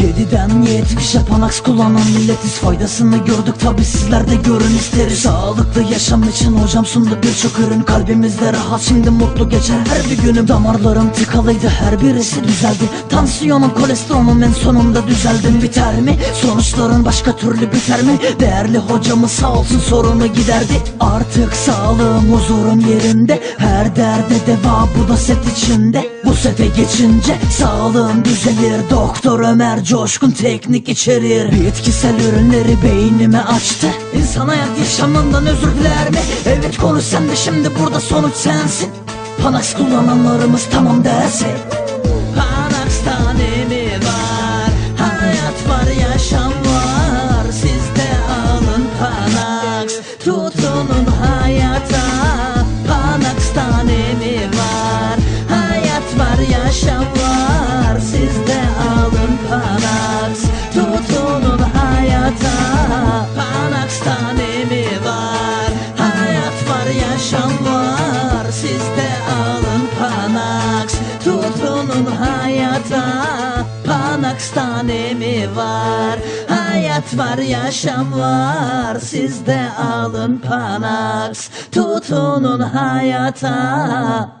Eskiden yetmiş Panax kullanan milletiz Faydasını gördük. Tabi sizler de görün isteriz. Sağlıklı yaşam için hocam sundu birçok ürün. Kalbimizde rahat şimdi mutlu geçer. Her bir günüm Damarlarım tıkalıydı her birisi düzeldi. Tansiyonum kolesterolüm en sonunda düzeldim. Biter mi? Sonuçların başka türlü biter mi? Değerli hocamız sağ olsun sorunu giderdi. Artık sağlığım huzurum yerinde. Her derde deva bu da set içinde. Bu sete geçince sağlığım düzelir. Doktor Ömer coşkun teknik içerir Bitkisel ürünleri beynime açtı İnsan hayat yaşamından özür diler mi? Evet konuş sen de şimdi burada sonuç sensin Panax kullananlarımız tamam derse Panax'tan mi var? Hayat var yaşam var Sizde alın Panax Tutunun hayata Panax'tan mi var? Hayat var yaşam var yaşam var Sizde alın Panax Tutunun hayata Panax'tan mi var? Hayat var yaşam var Sizde alın Panax Tutunun hayata